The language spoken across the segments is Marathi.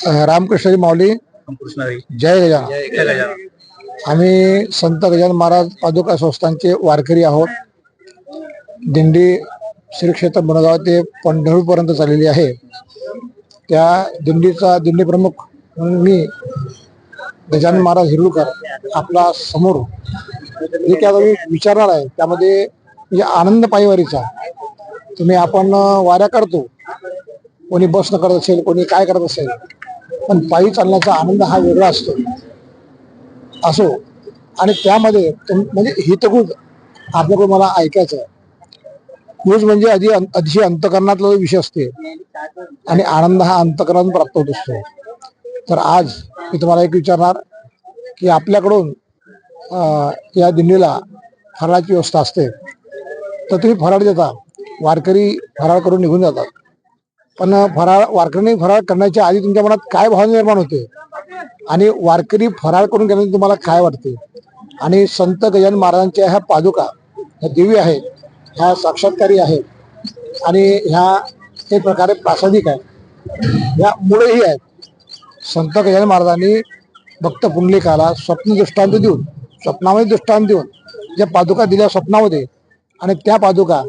अ, रामकृष्ण माऊली. जय गजानन. आम्ही संत गजानन महाराज पादुका संस्थांचे वारकरी आहोत. दिंडी श्री क्षेत्र बनगाव ते पंढरपूरपर्यंत चाललेली आहे. त्या दिंडीचा दिंडी प्रमुख म्हणून मी गजानन महाराज हिरुळकर आपला समोर जे काय आता मी विचारणार आहे. त्यामध्ये म्हणजे आनंद पायवारीचा. तुम्ही आपण वाऱ्या करतो कोणी बसनं करत असेल कोणी काय करत असेल पण पायी चालण्याचा आनंद हा वेगळा असतो. असो. आणि त्यामध्ये तुम- म्हणजे हितगुज आपल्याकडून मला ऐकायचं गुज म्हणजे आधी अतिशय अंतकरणातला विषय असते. आणि आनंद हा अंतकरणातून प्राप्त होत असतो. तर आज मी तुम्हाला एक विचारणार की आपल्याकडून या दिंडीला फराळाची व्यवस्था असते. तर तुम्ही फराळ देता. वारकरी फराळ करून निघून जातात. पण फराळ वारकरी फराळ करण्याच्या आधी तुमच्या मनात काय भावना निर्माण होते? आणि वारकरी फराळ करून घेण्याची तुम्हाला काय वाटते? आणि संत गजानन महाराजांच्या ह्या पादुका ह्या देवी आहेत ह्या साक्षात्कारी आहेत आणि ह्या एक प्रकारे प्रासादिक आहे ह्या मुळेही आहेत. संत गजानन महाराजांनी भक्त पुंडलिकाला स्वप्न दृष्टांत देऊन स्वप्नामध्ये दृष्टांत देऊन ज्या पादुका दिल्या स्वप्नामध्ये आणि त्या पादुका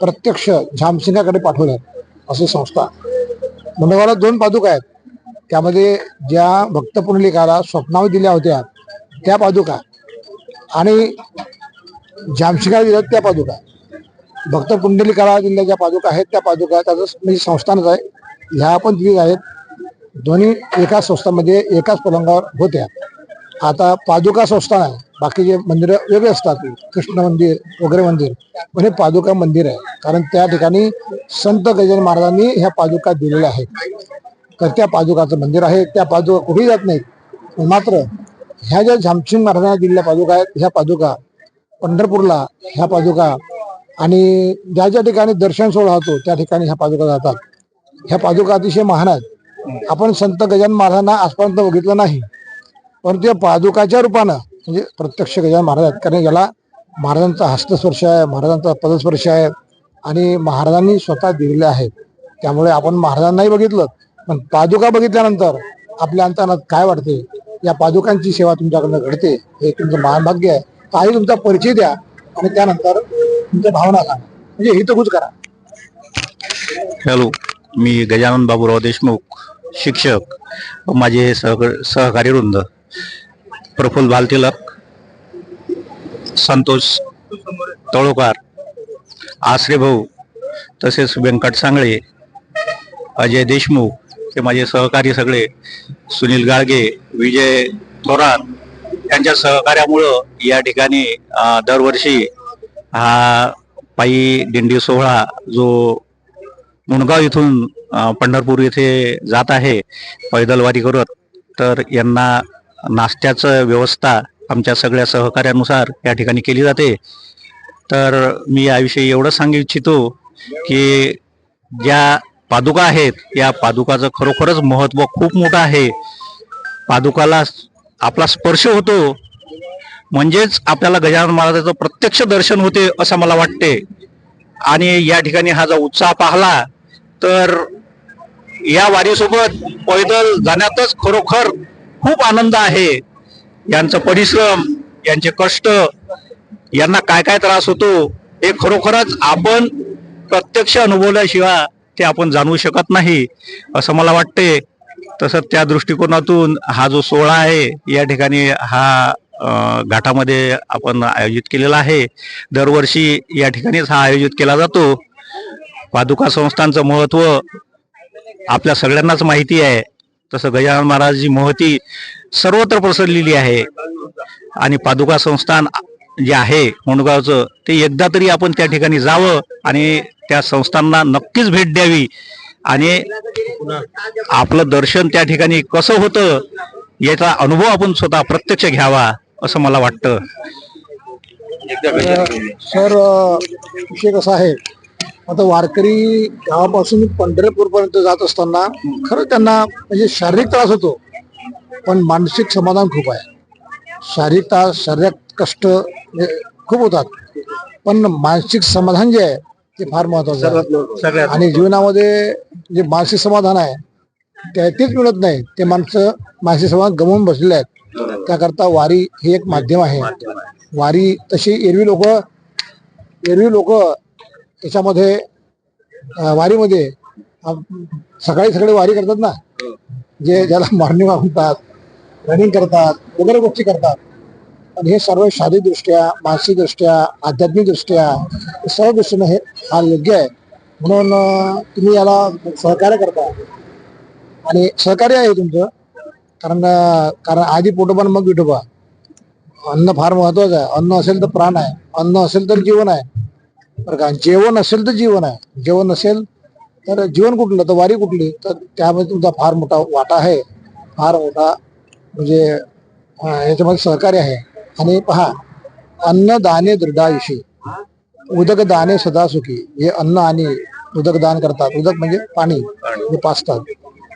प्रत्यक्ष झामसिंगाकडे पाठवल्यात. अशी संस्था. मंडळाला दोन पादुका आहेत. त्यामध्ये ज्या भक्त पुंडलिकाला दिल्या होत्या त्या पादुका आणि जामशिंगा दिल्या त्या पादुका. भक्त पुंडलिकाला ज्या पादुका आहेत त्या पादुका त्याचं म्हणजे संस्थानच आहे. ह्या पण दिलेल्या आहेत. दोन्ही एकाच संस्थामध्ये एकाच पलंगावर होत्या. आता पादुका संस्थान आहे. बाकीचे मंदिर वेगळे असतात कृष्ण मंदिर वगैरे मंदिर पण हे पादुका मंदिर आहे. कारण त्या ठिकाणी संत गजानन महाराजांनी ह्या पादुका दिलेल्या आहेत. तर त्या पादुकाचं मंदिर आहे. त्या पादुका कुठेही जात नाहीत. मात्र ह्या ज्या झामसिंग महाराजांना दिलेल्या पादुका आहेत ह्या पादुका पंढरपूरला ह्या पादुका आणि ज्या ज्या ठिकाणी दर्शन सोहळा होतो त्या ठिकाणी ह्या पादुका जातात. ह्या पादुका अतिशय महान आहेत. आपण संत गजानन महाराजांना आजपर्यंत बघितलं नाही. परंतु या पादुकाच्या रूपानं म्हणजे प्रत्यक्ष गजानन महाराज आहेत कारण याला महाराजांचा हस्तस्पर्श आहे महाराजांचा पदस्पर्श आहे आणि महाराजांनी स्वतः दिलेले आहेत. त्यामुळे आपण महाराजांनाही बघितलं पण पादुका बघितल्यानंतर आपल्या अंतरात काय वाटते या पादुकांची सेवा तुमच्याकडनं घडते हे तुमचं महान भाग्य आहे. काही तुमचा परिचय द्या आणि त्यानंतर तुमच्या भावना सांगा. म्हणजे हितगुज करा. हॅलो मी गजानन बाबूराव देशमुख शिक्षक माझे हे सहक सहकारी वृंद. प्रफुल्ल भालतिलक संतोष तळोकार आसरे भाऊ तसेच व्यंकट सांगळे अजय देशमुख हे माझे सहकारी सगळे सुनील गाळगे विजय थोरात यांच्या सहकार्यामुळं या ठिकाणी दरवर्षी हा पायी दिंडी सोहळा जो मुणगाव इथून पंढरपूर येथे जात आहे पैदलवारी करत तर यांना नाश्त्याचं व्यवस्था आमच्या सगळ्या सहकार्यानुसार या ठिकाणी केली जाते. तर मी याविषयी एवढं सांगू इच्छितो की ज्या पादुका आहेत या पादुकाचं खरोखरच महत्त्व खूप मोठं आहे. पादुकाला आपला स्पर्श होतो. म्हणजेच आपल्याला गजानन महाराजाचं प्रत्यक्ष दर्शन होते असं मला वाटते. आणि या ठिकाणी हा जो उत्साह पाहला तर या वारीसोबत पैदल जाण्यातच खरोखर खूप आनंद आहे. यांचा परिश्रम यांचे कष्ट यांना काय काय त्रास होतो हे खरोखरच आपण प्रत्यक्ष अनुभवल्याशिवाय ते आपण जाणवू शकत नाही. असं मला वाटते तसंच त्या दृष्टिकोनातून हा जो सोहळा आहे या ठिकाणी हा घाटामध्ये आपण आयोजित केलेला आहे. दरवर्षी या ठिकाणीच हा आयोजित केला जातो. पादुका संस्थांचं महत्त्व आपल्या सगळ्यांनाच माहिती आहे. तसं गजानन महाराजची महती सर्वत्र पसरलेली आहे. आणि पादुका संस्थान जे आहे मुंडगावचं ते एकदा तरी आपण त्या ठिकाणी जावं आणि त्या संस्थांना नक्कीच भेट द्यावी. आणि आपलं दर्शन त्या ठिकाणी कसं होतं याचा अनुभव आपण स्वतः प्रत्यक्ष घ्यावा असं मला वाटतं. सर विषय कसा आहे? आता वारकरी गावापासून पंढरपूर पर्यंत जात असताना खरं त्यांना म्हणजे शारीरिक त्रास होतो पण मानसिक समाधान खूप आहे. शारीरिक त्रास शारीरिक कष्ट खूप होतात पण मानसिक समाधान जे आहे ते फार महत्वाचं आहे. आणि जीवनामध्ये जे मानसिक समाधान आहे त्या तेच मिळत नाही. ते माणसं मानसिक संवाद गमावून बसलेले आहेत. त्याकरता वारी हे एक माध्यम आहे. वारी तशी एरवी लोक एरवी लोक त्याच्यामध्ये वारीमध्ये सकाळी सकाळी वारी करतात ना. जे ज्याला मॉर्निंग म्हणतात रनिंग करतात वगैरे गोष्टी करतात. पण हे सर्व शारीरिकदृष्ट्या मानसिकदृष्ट्या आध्यात्मिकदृष्ट्या सर्व दृष्टीने हे हा योग्य आहे. म्हणून तुम्ही याला सहकार्य करता. आणि सहकार्य आहे तुमचं. कारण कारण आधी पोटोबा मग विठोबा. अन्न फार महत्वाचं आहे. अन्न असेल तर प्राण आहे. अन्न असेल तर जीवन आहे. बरं का? जेवण असेल तर जीवन आहे. जेवण नसेल तर जीवन कुठलं? तर वारी कुठली? तर त्यामध्ये तुमचा फार मोठा वाटा आहे. फार मोठा म्हणजे याच्यामध्ये सहकार्य आहे. आणि पहा अन्न दाने दृढायुषी उदक दाने सदा सुखी. हे अन्न आणि उदक दान करतात. उदक म्हणजे पाणी. जे पाचतात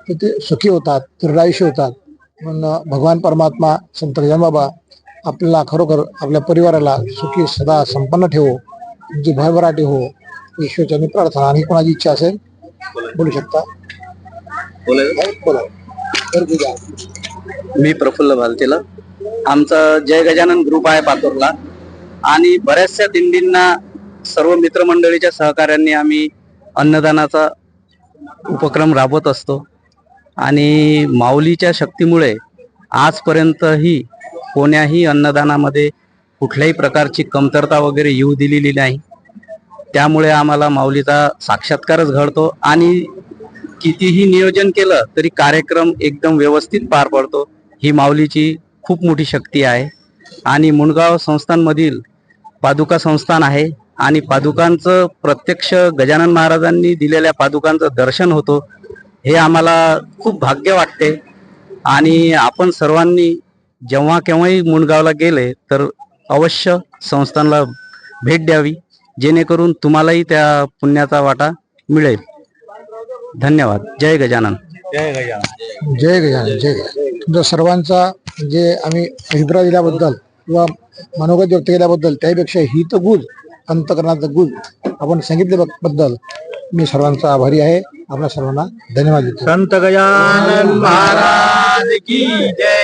तर ते सुखी होतात दृढायुषी होतात. म्हणून भगवान परमात्मा संत बाबा आपल्याला खरोखर आपल्या परिवाराला सुखी सदा संपन्न ठेवो. तुमची भरभराटी हो ईश्वरच्या प्रार्थना आणि कोणाची इच्छा असेल बोलू शकता. बोला. तर तुझ्या. मी प्रफुल्ल भालतेला. आमचा जय गजानन ग्रुप आहे पातूरला. आणि बऱ्याचशा दिंडींना सर्व मित्रमंडळीच्या सहकार्याने आम्ही अन्नदानाचा उपक्रम राबवत असतो. आणि माऊलीच्या शक्तीमुळे आजपर्यंतही कोण्याही अन्नदानामध्ये कुठल्याही प्रकारची कमतरता वगैरे येऊ दिलेली नाही. त्यामुळे आम्हाला माऊलीचा साक्षात्कारच घडतो आणि कितीही नियोजन केलं तरी कार्यक्रम एकदम व्यवस्थित पार पडतो. ही माऊलीची खूप मोठी शक्ती आहे. आणि मुणगाव संस्थांमधील पादुका संस्थान आहे आणि पादुकांचं प्रत्यक्ष गजानन महाराजांनी दिलेल्या पादुकांचं दर्शन होतो. हे आम्हाला खूप भाग्य वाटते. आणि आपण सर्वांनी जेव्हा केव्हाही मुणगावला गेले तर अवश्य संस्थानला भेट द्यावी जेणेकरून तुम्हालाही त्या पुण्याचा वाटा मिळेल. धन्यवाद. जय गजानन. जय गजानन. जय गजानन जय गजानन. तुमचा सर्वांचा जे आम्ही अभिप्राय दिल्याबद्दल किंवा मनोगत व्यक्त केल्याबद्दल त्यापेक्षा हितगुज अंतकरणाचा गुज आपण सांगितल्याबद्दल मी सर्वांचा आभारी आहे. आपल्या सर्वांना धन्यवाद देतो. संत गजानन महाराज की जय.